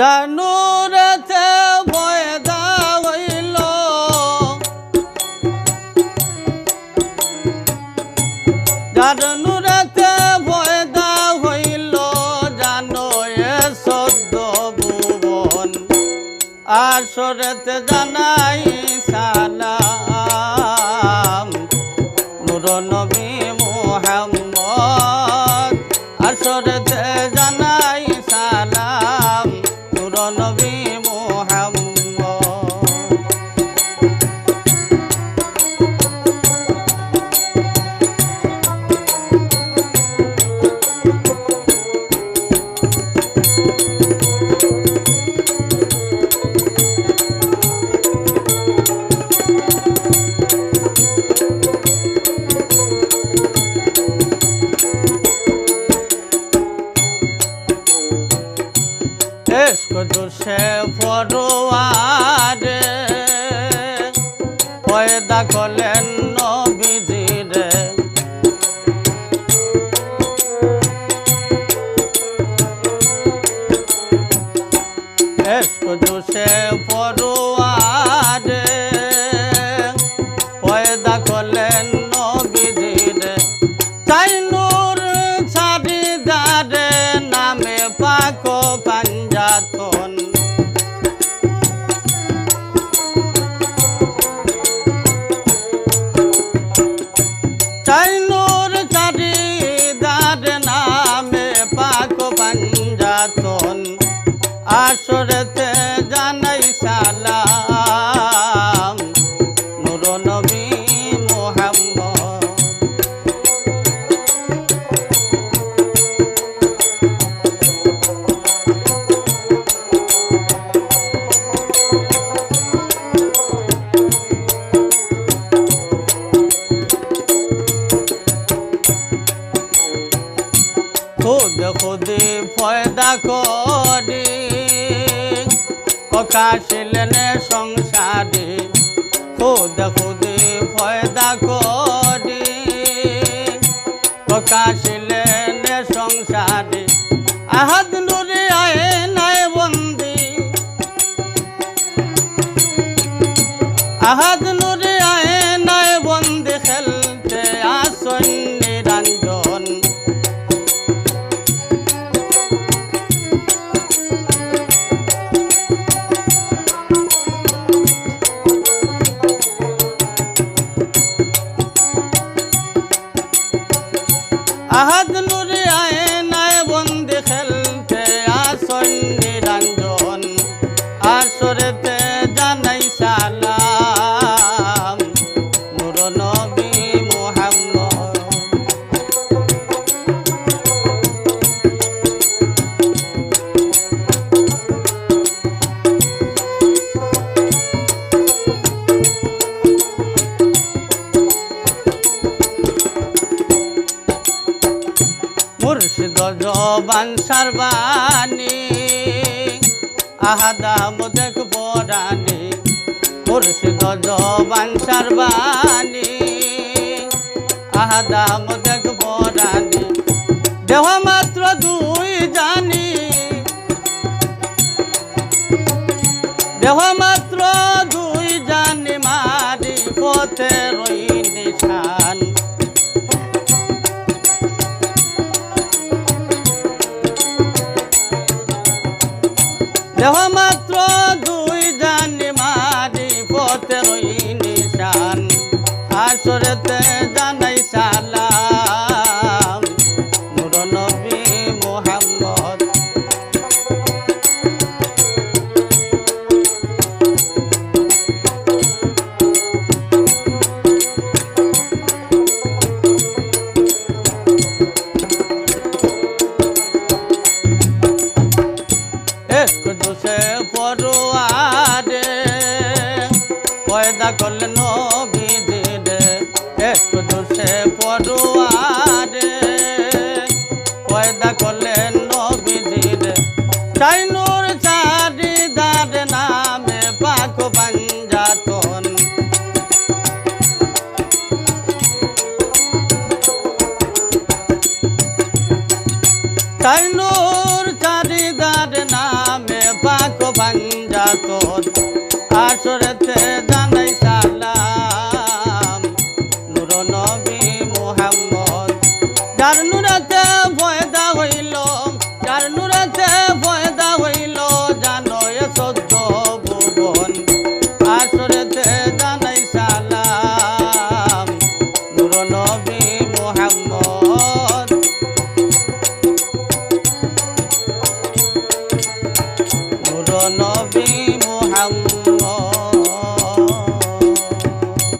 জানুরেতে বয়দা হইল। জানুরেতে বয়দা হইল জানো এ সদ্য ভুবন। আসরেতে জানাই দুষে ফরোয়ারে। পয়দা করলেন পাঞ্জাতন আসরেতে ফয়দা করি প্রকাশিলেন সংসারে। খুদ খুদি ফয়দা করি প্রকাশিলেন সংসারে। আহাদ নুরে আয়ে নাই বন্দি। আহাদ জবান সারবানি আহাদাম দেখ বরানি মুর্শিদ জবান সারবানি আহাদাম দেখ বরানি দেহ মাত্র দুই জানি। দেহ মাত্র দুই জানি, মারি পথে রই মাত্র পয়দা করলেন নবীজিরে এসক দুষে পড়ুয়ারে পয়দা করলেন নবীজিরে চাই নূর চারি নামে পাক পাঞ্জাতন